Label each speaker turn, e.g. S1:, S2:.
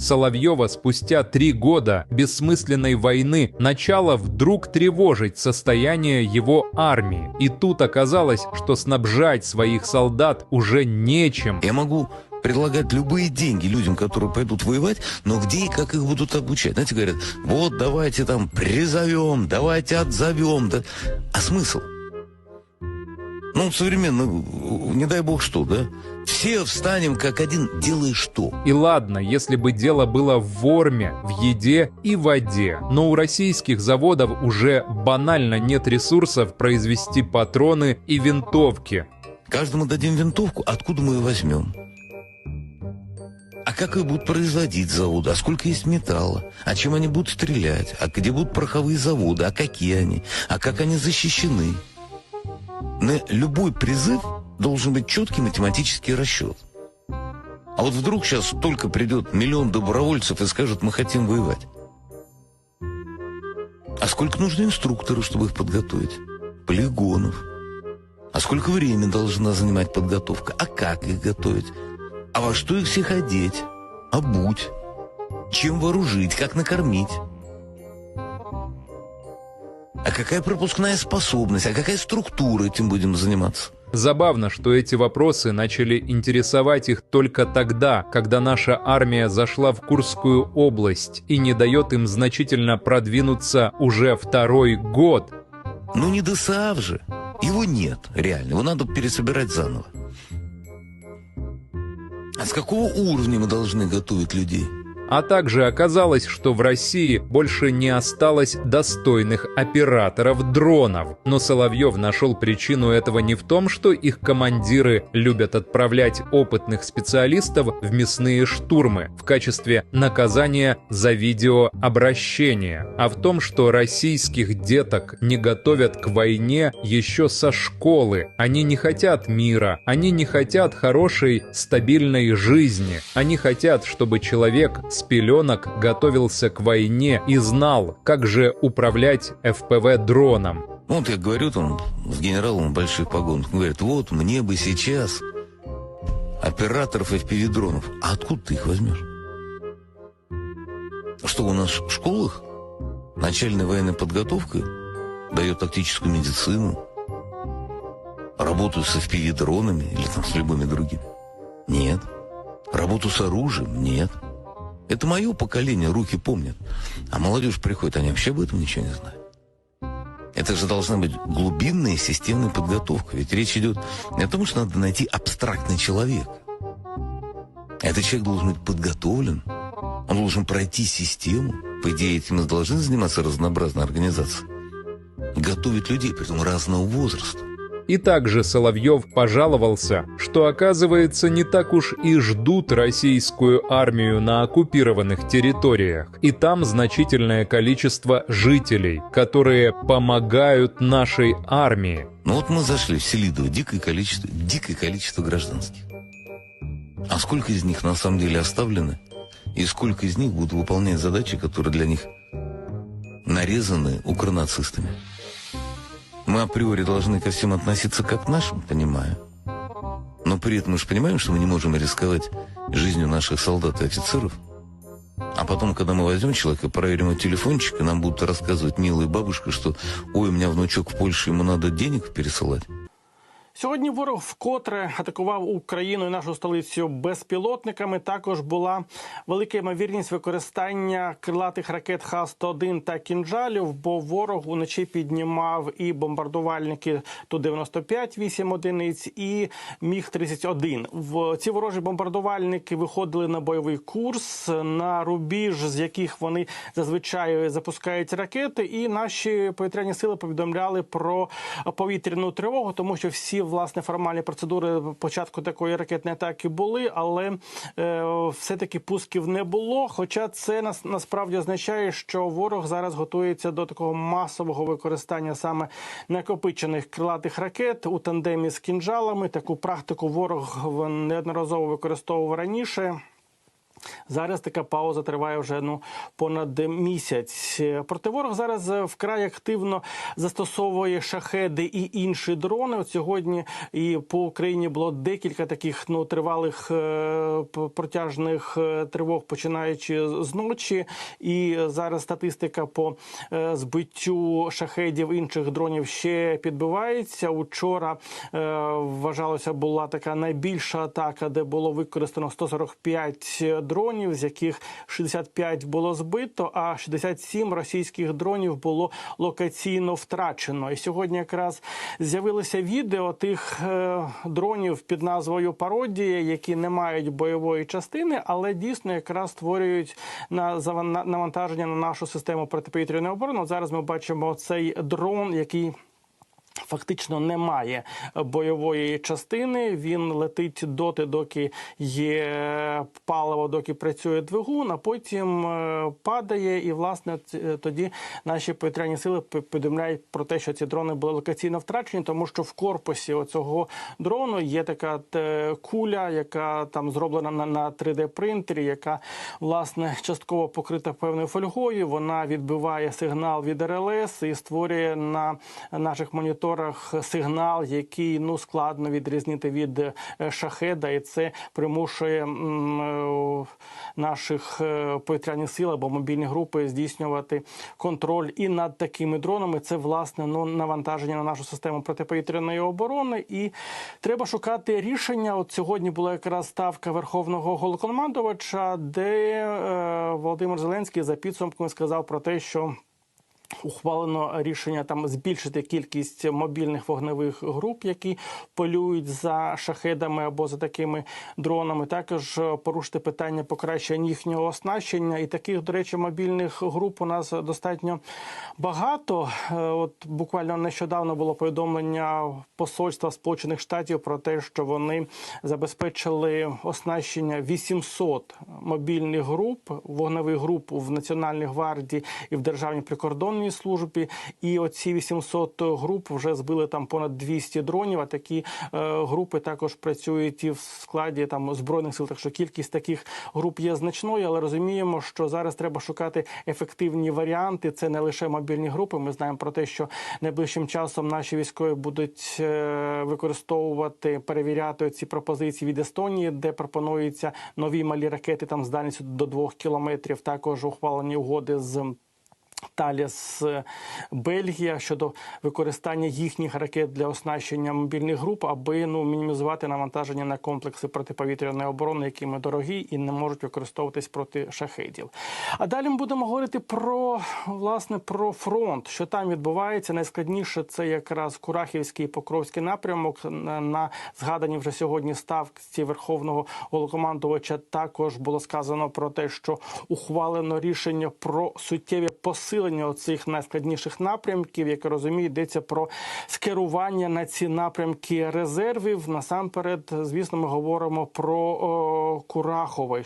S1: Соловьева спустя три года бессмысленной войны начало вдруг тревожить состояние его армии. И тут оказалось, что снабжать своих солдат уже нечем.
S2: Я могу предлагать любые деньги людям, которые пойдут воевать, но где и как их будут обучать? Знаете, говорят, вот давайте там призовем, давайте отзовем. Да. А смысл? Ну, современно, не дай бог что, да? Все встанем как один, делай что.
S1: И ладно, если бы дело было в ворме, в еде и воде. Но у российских заводов уже банально нет ресурсов произвести патроны и винтовки.
S2: Каждому дадим винтовку, откуда мы ее возьмем? А как ее будут производить заводы? А сколько есть металла? А чем они будут стрелять? А где будут пороховые заводы? А какие они? А как они защищены? На любой призыв должен быть четкий математический расчет. А вот вдруг сейчас только придет миллион добровольцев и скажут, мы хотим воевать. А сколько нужно инструкторов, чтобы их подготовить? Полигонов. А сколько времени должна занимать подготовка? А как их готовить? А во что их всех одеть? Обуть? Чем вооружить? Как накормить? А какая пропускная способность? А какая структура этим будем заниматься?
S1: Забавно, что эти вопросы начали интересовать их только тогда, когда наша армия зашла в Курскую область и не дает им значительно продвинуться уже второй год.
S2: Ну не ДСАВ же. Его нет, реально. Его надо пересобирать заново. А с какого уровня мы должны готовить людей?
S1: А также оказалось, что в России больше не осталось достойных операторов дронов. Но Соловьев нашел причину этого не в том, что их командиры любят отправлять опытных специалистов в мясные штурмы в качестве наказания за видеообращение, а в том, что российских деток не готовят к войне еще со школы. Они не хотят мира, они не хотят хорошей, стабильной жизни. Они хотят, чтобы человек с пеленок готовился к войне и знал, как же управлять ФПВ дроном.
S2: Ну, вот я говорю там с генералом больших погонах, он говорит, вот мне бы сейчас операторов FPV дронов. А откуда ты их возьмешь? Что у нас в школах начальная военная подготовка дает тактическую медицину, работу с FPV дронами или там с любыми другими? Нет. Работу с оружием? Нет. Это мое поколение, руки помнят. А молодежь приходит, они вообще об этом ничего не знают. Это же должна быть глубинная системная подготовка. Ведь речь идет не о том, что надо найти абстрактный человек. Этот человек должен быть подготовлен. Он должен пройти систему. По идее, этим и должны заниматься разнообразные организации. Готовить людей, притом разного возраста.
S1: И также Соловьев пожаловался, что оказывается не так уж и ждут российскую армию на оккупированных территориях. И там значительное количество жителей, которые помогают нашей армии.
S2: Ну вот мы зашли в Селидово, дикое количество, дикое количество гражданских. А сколько из них на самом деле оставлены? И сколько из них будут выполнять задачи, которые для них нарезаны укронацистами? Мы априори должны ко всем относиться как к нашим, понимаю. Но при этом мы же понимаем, что мы не можем рисковать жизнью наших солдат и офицеров. А потом, когда мы возьмем человека, проверим его телефончик, и нам будут рассказывать милая бабушка, что «Ой, у меня внучок в Польше, ему надо денег пересылать».
S3: Сьогодні ворог вкотре атакував Україну і нашу столицю безпілотниками. Також була велика ймовірність використання крилатих ракет Х-101 та кінжалів, бо ворог уночі піднімав і бомбардувальники Ту-95 8 одиниць, і Міг-31. В ці ворожі бомбардувальники виходили на бойовий курс на рубіж, з яких вони зазвичай запускають ракети. І наші повітряні сили повідомляли про повітряну тривогу, тому що всі власне формальні процедури початку такої ракетної атаки були, але е, все-таки пусків не було. Хоча це нас насправді означає, що ворог зараз готується до такого масового використання саме накопичених крилатих ракет у тандемі з кінжалами. Таку практику ворог неодноразово використовував раніше. Зараз така пауза триває вже ну понад місяць. Проте ворог зараз вкрай активно застосовує шахеди і інші дрони. От сьогодні і по Україні було декілька таких ну тривалих е, протяжних е, тривог, починаючи з ночі. І зараз статистика по е, збиттю шахедів інших дронів ще підбивається. Учора вважалося була така найбільша атака, де було використано 145 дронів, з яких 65 було збито, а 67 російських дронів було локаційно втрачено. І сьогодні якраз з'явилося відео тих е, дронів під назвою Пародія, які не мають бойової частини, але дійсно якраз створюють на- навантаження на нашу систему протиповітряної оборони. От зараз ми бачимо цей дрон, який. Фактично немає бойової частини. Він летить доти, доки є паливо, доки працює двигун, а потім е, падає. І власне тоді наші повітряні сили повідомляють про те, що ці дрони були локаційно втрачені, тому що в корпусі оцього дрону є така куля, яка там зроблена на, на 3D принтері, яка власне частково покрита певною фольгою. Вона відбиває сигнал від РЛС і створює на наших моніторах сигнал, який ну складно відрізнити від е, шахеда, і це примушує е, наших е, повітряних сил або мобільні групи здійснювати контроль і над такими дронами. Це власне ну навантаження на нашу систему протиповітряної оборони. І треба шукати рішення. От сьогодні була якраз ставка верховного головнокомандувача, де е, Володимир Зеленський за підсумками сказав про те, що. Ухвалено рішення там збільшити кількість мобільних вогневих груп, які полюють за шахедами або за такими дронами. Також е, порушити питання покращення їхнього оснащення. І таких, до речі, мобільних груп у нас достатньо багато. Е, От буквально нещодавно було повідомлення посольства Сполучених Штатів про те, що вони забезпечили оснащення 800 мобільних груп, вогневих груп в Національній гвардії і в Державній прикордонній службі. І оці 800 груп вже збили там понад 200 дронів. А такі е, групи також працюють і в складі там збройних сил. Так що кількість таких груп є значною, але розуміємо, що зараз треба шукати ефективні варіанти. Це не лише мобільні групи. Ми знаємо про те, що найближчим часом наші військові будуть е, використовувати, перевіряти ці пропозиції від Естонії, де пропонуються нові малі ракети там з дальністю до 2 кілометрів. Також ухвалені угоди з. Таліс е, Бельгія щодо використання їхніх ракет для оснащення мобільних груп, аби ну мінімізувати навантаження на комплекси протиповітряної оборони, які ми дорогі і не можуть використовуватись проти шахедів. А далі ми будемо говорити про власне про фронт, що там відбувається. Найскладніше це якраз Курахівський і Покровський напрямок. На, згадані вже сьогодні ставці верховного головнокомандувача також було сказано про те, що ухвалено рішення про суттєве посилення цих найскладніших напрямків. Як я розумію, йдеться про скерування на ці напрямки резервів. Насамперед, звісно, ми говоримо про Курахове.